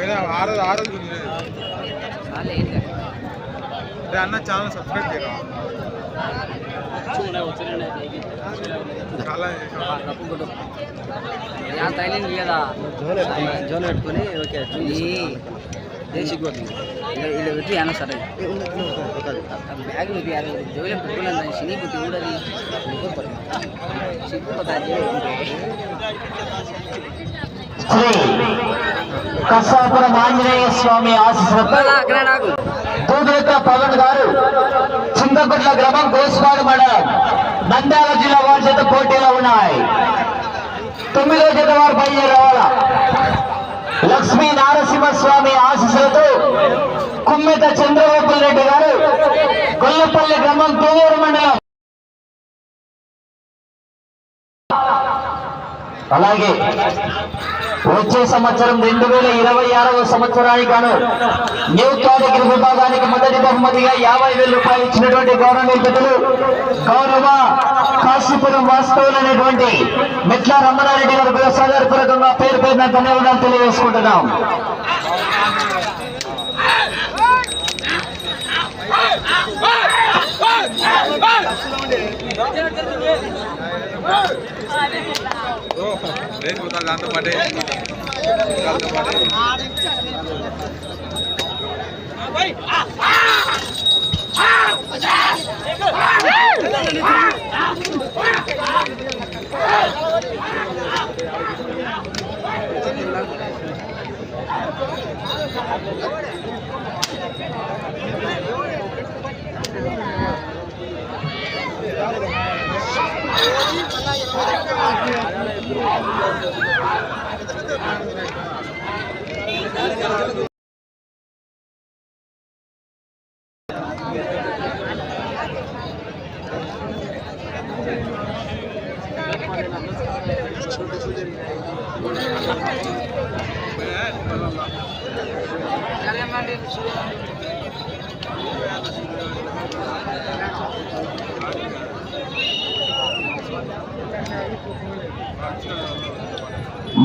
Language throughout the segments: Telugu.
ఏడో ఆరు ఆరు అన్న ఛానల్ సబ్స్క్రైబ్ చేయరా చాలా తైలింది కదా జోన్ పెట్టుకొని ఓకే దేశీకి ఇలా పెట్టి అన్న సరే. బ్యాగ్ జోలి పెట్టుకున్నాను శని పెట్టి కూడా శ్రీ కసాపురం ఆంజనేయ స్వామి ఆశీస్సులతో అక్కడ పవన్ గారు చింతకుట్ల గ్రామం గోస్వాడ మండలం నంద్యాల జిల్లా వారి చేత పోటీలో ఉన్నాయి. తొమ్మిదో జత వారు బయలుదేరవాల? లక్ష్మీ నారసింహస్వామి ఆశీస్సులతో కుమ్మెత చంద్రబాబు రెడ్డి గారు కొల్లపల్లి గ్రామం తూవూరు మండలం. అలాగే వచ్చే సంవత్సరం రెండు వేల ఇరవై ఆరవ సంవత్సరానికి గాను న్యూ కేటగిరీ విభాగానికి మొదటి బహుమతిగా యాభై వేల రూపాయలు ఇచ్చినటువంటి గౌరవ గౌరవ కాశీపురం వాస్తవులు అనేటువంటి మిట్ల రమణారెడ్డి గారు సాధారణపూర్వకంగా పేరు పేరున ధన్యవాదాలు తెలియజేసుకుంటున్నాం. రేపు దాంతో పాటే దాంతో పాటే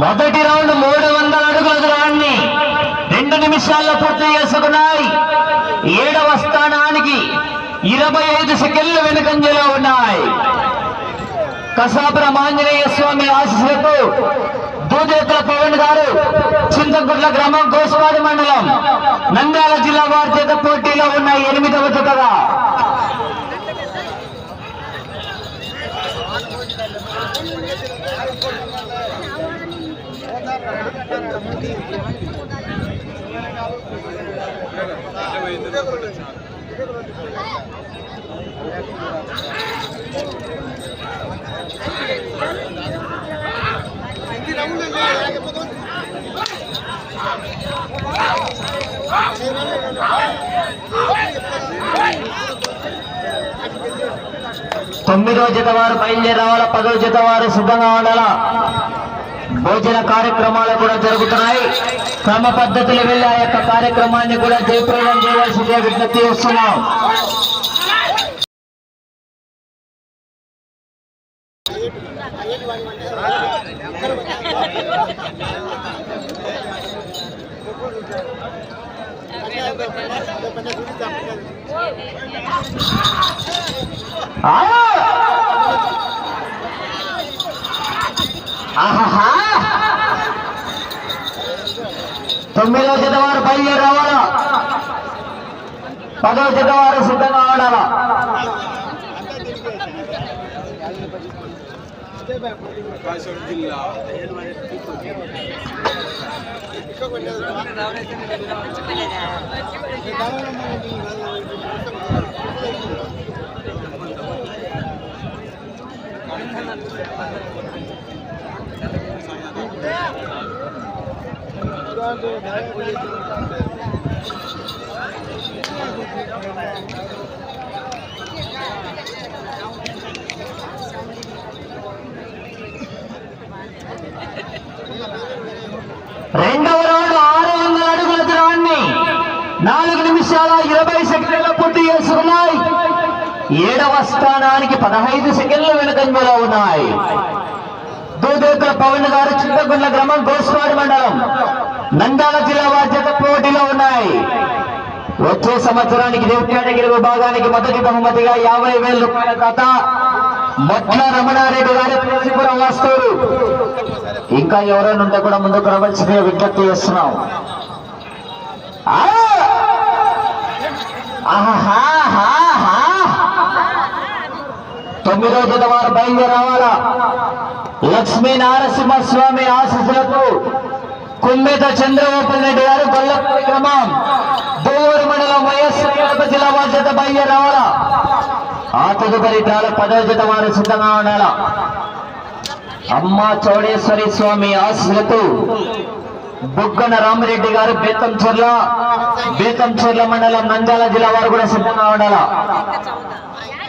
మొదటి నిమిషాల్లో పూర్తి చేసుకున్నాయి. ఏడవ స్థానానికి ఇరవై ఐదు సెకండ్లు వెనుకంజలో ఉన్నాయి. కసాపురం ఆంజనేయ స్వామి ఆశీస్సులతో దూదేకుల పవన్ గారు చింతగుట్ల గ్రామం గోసువాడి మండలం నంద్యాల జిల్లా వారి చేత పోటీలో ఉన్న ఎనిమిదవ జతగా. తొమ్మిదో జత వారు బయలుదేరవాల పదో జత వారు సిద్ధంగా ఉండాలా? భోజన కార్యక్రమాలు కూడా జరుగుతున్నాయి. క్రమ పద్ధతిలో వెళ్ళి ఆ యొక్క కార్యక్రమాన్ని కూడా జయప్రదం చేయవలసిందే విజ్ఞప్తి చేస్తున్నాం. ఆ! ఆహాహా! తొమ్మిదో జత వారు బయలుదేరి రావాలా పదో జత వారు సిద్ధంగా ఆడాలా కాశీపురం జిల్లా రెండవ రౌండ్ ఆరు వందల అడుగుల దూరాన్ని నాలుగు నిమిషాల ఇరవై సెకండ్ల పూర్తి చేసుకున్నాయి. ఏడవ స్థానానికి పదహైదు సెకండ్లు వెనుకంజలో ఉన్నాయి. దూదేకుల పవన్ గారు చింతగుండ్ల గ్రామం గోస్వాడి మండలం. నంద్యాల జిల్లా బాధ్యత పోటీలో ఉన్నాయి. వచ్చే సంవత్సరానికి రేపు విభాగానికి మొదటి బహుమతిగా యాభై వేల రూపాయల కథ. మొట్ల రమణారెడ్డి గారి తులసిపురం వస్తువులు. ఇంకా ఎవరైనా ఉంటే కూడా ముందుకు రావాల్సిందిగా విజ్ఞప్తి చేస్తున్నాం. తొమ్మిదో జత వారు బయలుదేరి రావాలా? లక్ష్మీ నారసింహస్వామి ఆశీస్సులతో కుమ్మెత చంద్రబాబు రెడ్డి గారు గొల్లపల్లి గ్రామం మండలం వైఎస్ఆర్ కడప జిల్లా బాధ్యత జత బయలుదేరి ఆ తదుపరి తాల పదోజత వారు సిద్ధంగా ఉండాల. అమ్మ చౌడేశ్వరి స్వామి ఆశీస్సులతో బుగ్గన రామిరెడ్డి గారు బేతంచెర్ల బేతంచెర్ల మండలం నంద్యాల జిల్లా వారు కూడా సిద్ధంగా ఉండాల.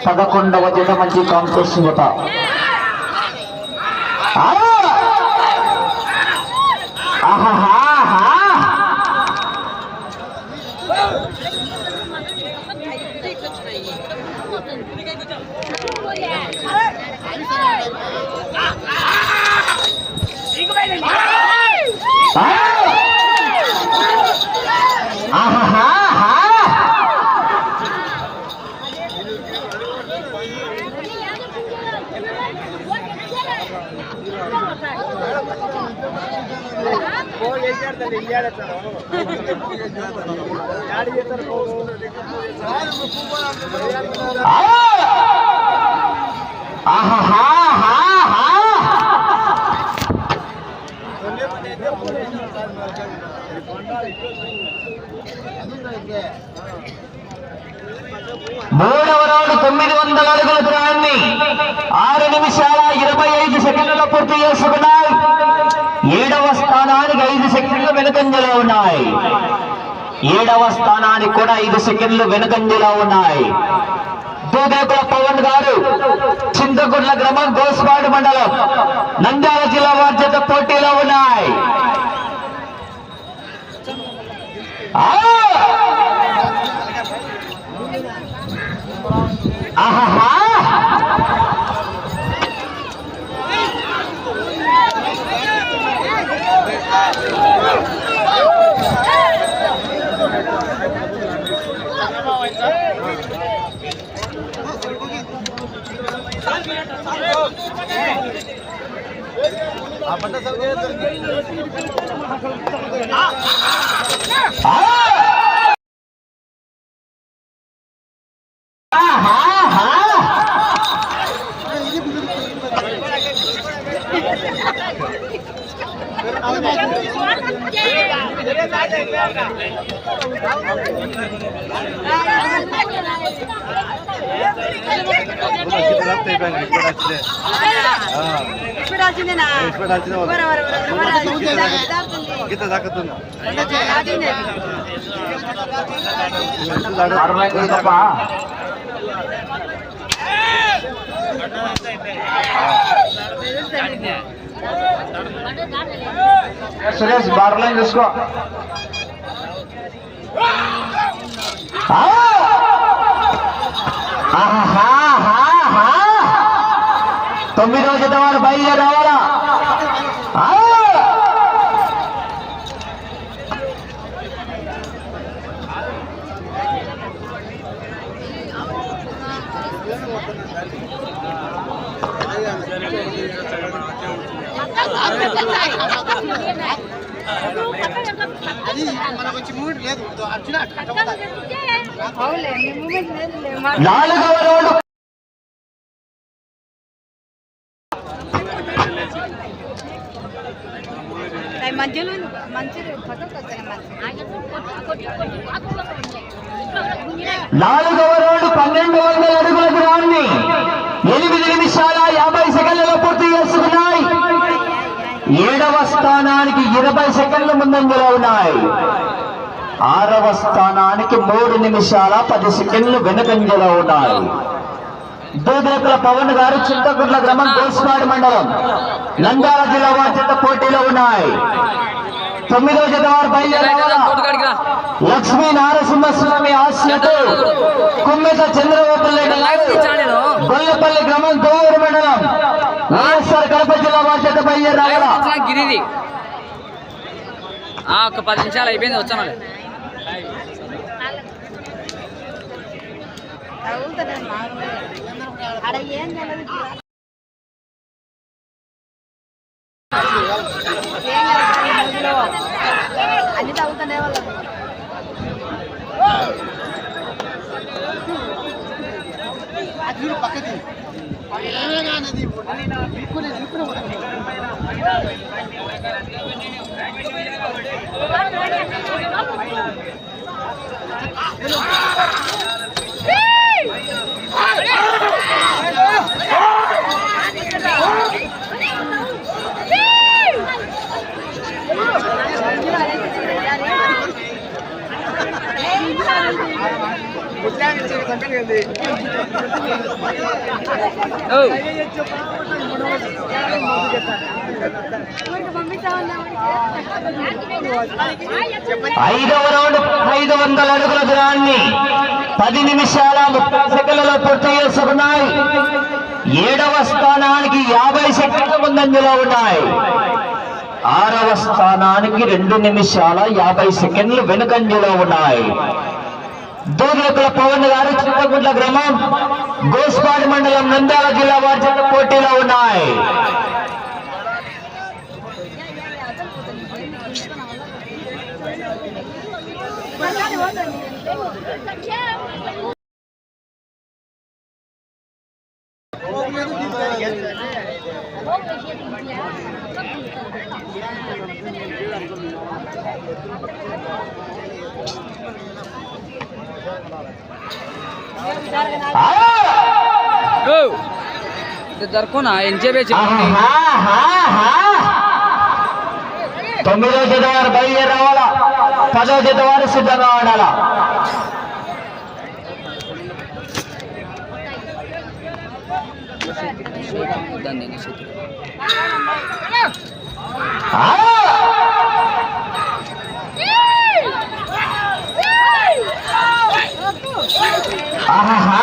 పదకొండవ జత మంచి కాంపిటీషన్ జత. ఆ! ఆహాహాహా! ఆ! ఆహాహాహా! మూడవ రౌండ్ తొమ్మిది వందల అడుగుల దూరాన్ని ఆరు నిమిషాల ఇరవై ఐదు సెకండ్లలో పూర్తి చేసుకున్నాయి ఏడవ స్థానానికి ఐదు సెకండ్లు వెనుకంజలో ఉన్నాయి. ఏడవ స్థానానికి కూడా ఐదు సెకండ్లు వెనుకంజలో ఉన్నాయి. దూదేకుల పవన్ గారు చింతగుడ్ల గ్రామం గోస్వాడు మండలం నంద్యాల జిల్లా బాధ్యత పోటీలో ఉన్నాయి. ఆ! ఆహాహా! ఇప్పుడు వచ్చిందేనా వర, వర, వర, వర, ఇది దాటుతుంది. దాటింది. అరవై తప్ప సురేష్ బార్లైన్ చూసుకో ఆ! ఆహాహాహాహా! తొమ్మిదవ జత వారు బయలుదేరి రావాలా నాలుగవ రౌండ్ మధ్యలో మంచి నాలుగవ రౌండ్ పన్నెండు వందల అడుగుల దూరాన్ని ఎనిమిది నిమిషాల యాభై సెకండ్లలో పూర్తి చేసుకున్నాయి ఏడవ స్థానానికి ఇరవై సెకండ్ల ముందంజలో ఉన్నాయి. ఆరవ స్థానానికి మూడు నిమిషాల పది సెకండ్లు వెనుకంజలో ఉన్నాయి. దూదేకుల పవన్ గారు చింతకుంట్ల గ్రామం గోస్వాడు మండలం నంద్యాల జిల్లా బాధ్యత పోటీలో ఉన్నాయి. తొమ్మిదో జత వారు రా లక్ష్మీ నారసింహస్వామి ఆశలతో కుమ్మెత చంద్రబాబు గొల్లపల్లి గ్రామం దోవూరు మండలం వైఎస్ఆర్ కడప జిల్లా బయలుదేరావాలా తీర్చిన గిరిది. ఆ, ఒక పది నిమిషాలు అయిపోయింది వచ్చాను ఆడ ఏం తెలియదు ఏం కలపాలి ఇందులో? అన్ని తగ్గుతానే వాళ్ళు ఐదవ రౌండ్ ఐదు వందల అడుగుల దూరాన్ని పది నిమిషాల ముప్పై సెకండ్లలో పూర్తి చేసుకున్నాయి. ఏడవ స్థానానికి యాభై సెకండ్ల ముందంజలో ఉన్నాయి. ఆరవ స్థానానికి రెండు నిమిషాల యాభై సెకండ్లు వెనుకంజలో ఉన్నాయి. దూర్లకుల పవన్ గారు చింతకుంట్ల గ్రామం గోస్పాడి మండలం నంద్యాల జిల్లా వారి పోటీలో ఉన్నాయి Yeah. జరుపుకున్నా ఎంజేబే చెప్పండి. తొమ్మిదో జత వారు బయలుదేరి రావాలా? పదో జత వారు సిద్ధంగా ఉండాలా? దాన్ని ఇంకా చేతులు. ఆ! ఆహాహా.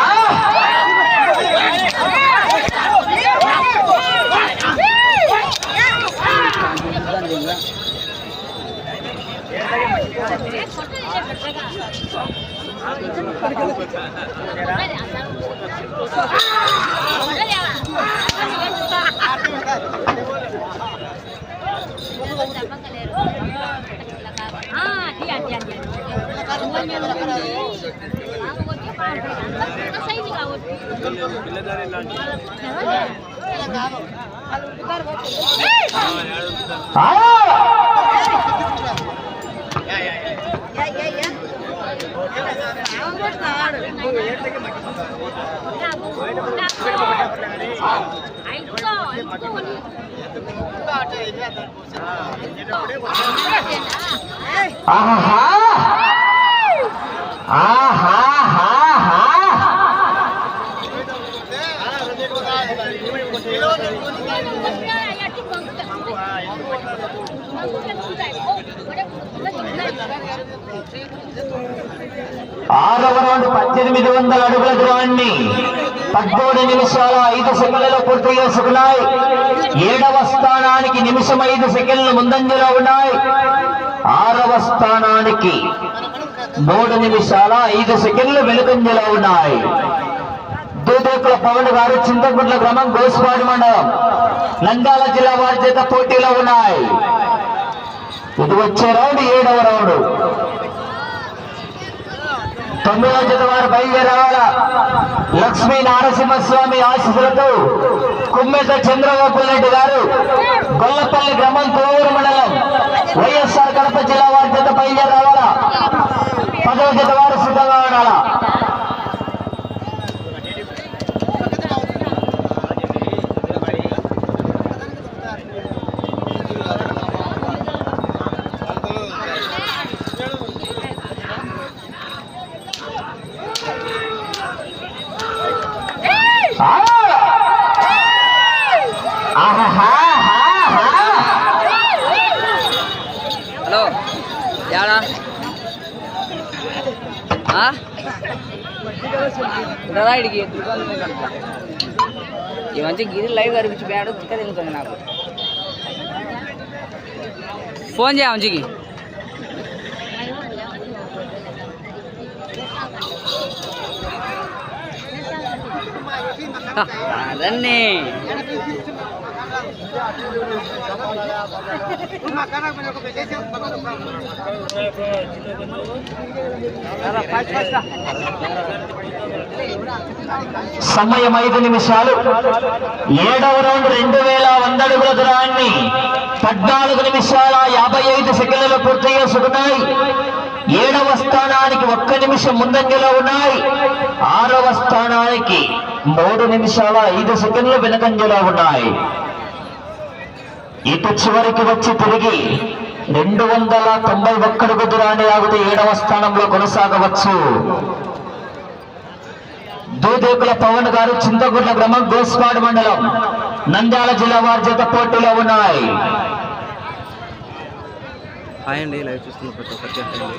దాన్ని ఇంకా. ఆ! ఆహా! ఆహా! ఆరవ రౌండ్ పద్దెనిమిది వందల అడుగుల దూరాన్ని పదమూడు నిమిషాల ఐదు సెకండ్లలో పూర్తి చేసుకున్నాయి. ఏడవ స్థానానికి నిమిషం ఐదు సెకండ్లు ముందంజలో ఉన్నాయి. ఆరవ స్థానానికి మూడు నిమిషాల ఐదు సెకండ్లు వెనుకంజలో ఉన్నాయి. దూదేకుల పవన్ గారు చింతకుంట్ల గ్రామం గోసుపాడు మండలం. నంద్యాల జిల్లా వారి చేత పోటీలో ఉన్నాయి. ఇది వచ్చే రౌండ్ ఏడవ రౌండ్. తొమ్మిదవ జత వారు బయలుదేరావాలా లక్ష్మీ నారసింహస్వామి ఆశీస్సులతో కుమ్మెత చంద్రబాబు రెడ్డి గారు గొల్లపల్లి గ్రామం తోవూరు మండలం వైఎస్ఆర్ కడప జిల్లా వారి జత బయలుదేరావాలా పదవ జత వారు సిద్ధంగా ఉండాలా? யாரா ஆ இதெல்லாம் ఇడికి ఎత్తుకుంది కనుక ఈ మంచి గిరి లైవ్ కనిపించి బ్యాడ్ తిక్కదింగుతుంది నాకు ఫోన్ చేయ మంచికి రన్నే సమయం ఐదు నిమిషాలు. ఏడవ రౌండ్ రెండు వేల వంద అడుగుల దూరాన్ని పద్నాలుగు నిమిషాల యాభై ఐదు సెకండ్లలో పూర్తి చేసుకున్నాయి. ఏడవ స్థానానికి ఒక్క నిమిషం ముందంజలో ఉన్నాయి. ఆరవ స్థానానికి మూడు నిమిషాల ఐదు సెకండ్లు వెనకంజలో ఉన్నాయి. ఇటు చివరికి వచ్చి తిరిగి రెండు వందల తొంభై ఒక్కడుగు దూరాన్ని ఆగితే ఏడవ స్థానంలో కొనసాగవచ్చు. దూదేకుల పవన్ గారు చింతగుడ్ల గ్రామం గోస్పాడు మండలం నంద్యాల జిల్లా వారి జత పోటీలో ఉన్నాయి. హాయ్ అండి లైవ్ చూస్తున్న ప్రతి ఒక్కరికి చెప్పండి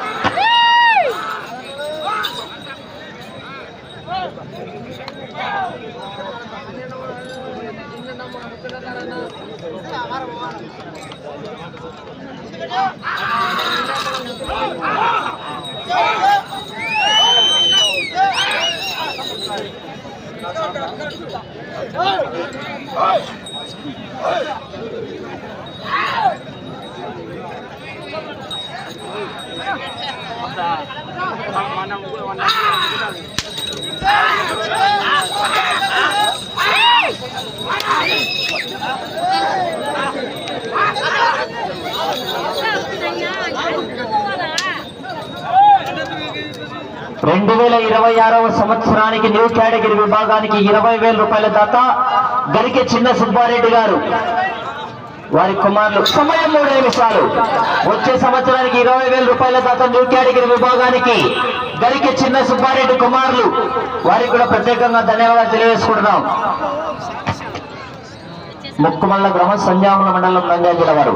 Ah! రెండు వేల ఇరవై ఆరవ సంవత్సరానికి న్యూ కేటగిరీ విభాగానికి ఇరవై వేల రూపాయల దాత గరికె చిన్న సుబ్బారెడ్డి గారు. వారి కుమారులు సమయం మూడు నిమిషాలు. వచ్చే సంవత్సరానికి ఇరవై వేల రూపాయల దాత న్యూ కేటగిరీ విభాగానికి గరికె చిన్న సుబ్బారెడ్డి కుమారులు. వారికి కూడా ప్రత్యేకంగా ధన్యవాదాలు తెలియజేసుకుంటున్నాం. ముక్కుమల్ల గ్రామం సంజామల మండలం నంద్యాల జిల్లా వారు.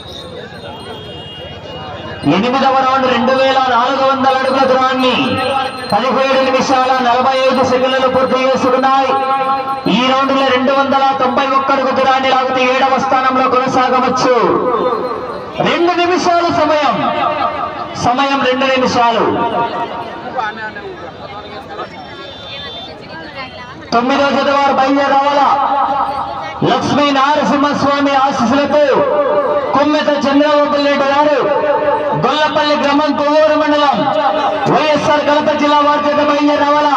ఎనిమిదవ రౌండ్ రెండు వేల నాలుగు వందల అడుగుల దూరాన్ని పదిహేడు నిమిషాల నలభై ఐదు సెకండ్లు పూర్తి చేసుకున్నాయి. ఈ రౌండ్లో రెండు వందల తొంభై ఒక్క అడుగు దూరాన్ని లాగితే ఏడవ స్థానంలో కొనసాగవచ్చు. రెండు నిమిషాలు సమయం. సమయం రెండు నిమిషాలు. తొమ్మిదో చదివారు బయలుదేరి రావాలా లక్ష్మీ నారసింహస్వామి ఆశీస్సులతో కుమ్మెత చంద్రబాబు రెడ్డి గారు గొల్లపల్లి గ్రామం కొవ్వూరు మండలం వైఎస్ఆర్ కడప జిల్లా వారి చేత బయలుదేరి రావాలా?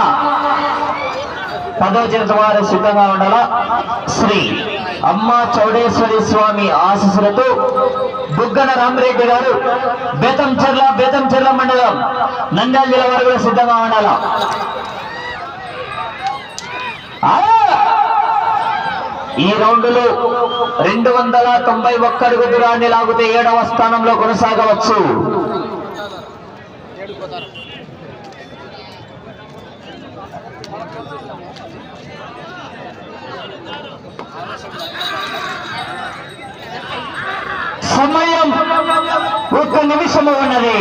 పదో చేత వారు సిద్ధంగా ఉండాలా? శ్రీ అమ్మ చౌడేశ్వరి స్వామి ఆశీస్సులతో బుగ్గన రామరెడ్డి గారు బేతంచెర్ల బేతంచెర్ల మండలం నంద్యాల జిల్లా వారు కూడా సిద్ధంగా ఉండాలా? ఈ రౌండ్లో రెండు వందల తొంభై ఒక్క అడుగు దూరాన్ని లాగితే ఏడవ స్థానంలో కొనసాగవచ్చు. సమయం ఒక నిమిషము ఉన్నది.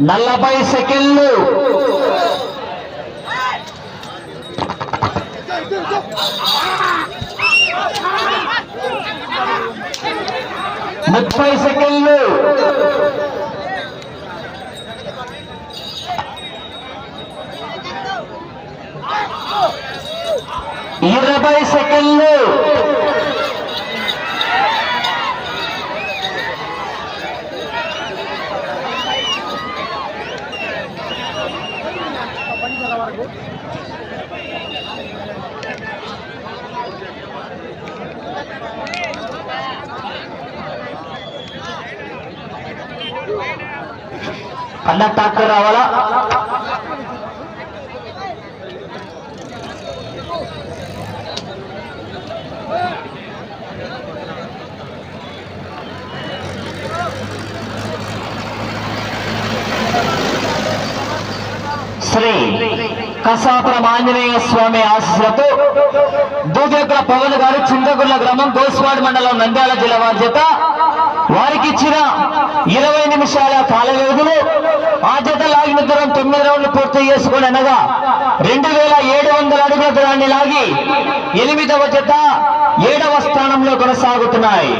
నలభై సెకండ్లు. ముప్పై సెకండ్లు. ఇరవై సెకండ్లు. కండక్టర్ రావాలా శ్రీ కసాపురం ఆంజనేయ స్వామి ఆశీస్సులతో దూదేకుల పవన్ గారు చింతగుర్ల గ్రామం గోస్వాడ్ మండలం నంద్యాల జిల్లా వారి చేత వారికి ఇచ్చిన ఇరవై నిమిషాల కాల వ్యవధిలో ఆ జత లాగిన దూరం తొమ్మిది రౌండ్లు పూర్తి చేసుకుని అనగా రెండు వేల ఏడు వందల అడుగుల దూరాన్ని లాగి ఎనిమిదవ జత ఏడవ స్థానంలో కొనసాగుతున్నాయి.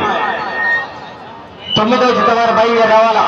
తొమ్మిదవ జత వారు బయలుదేరి రావాలా?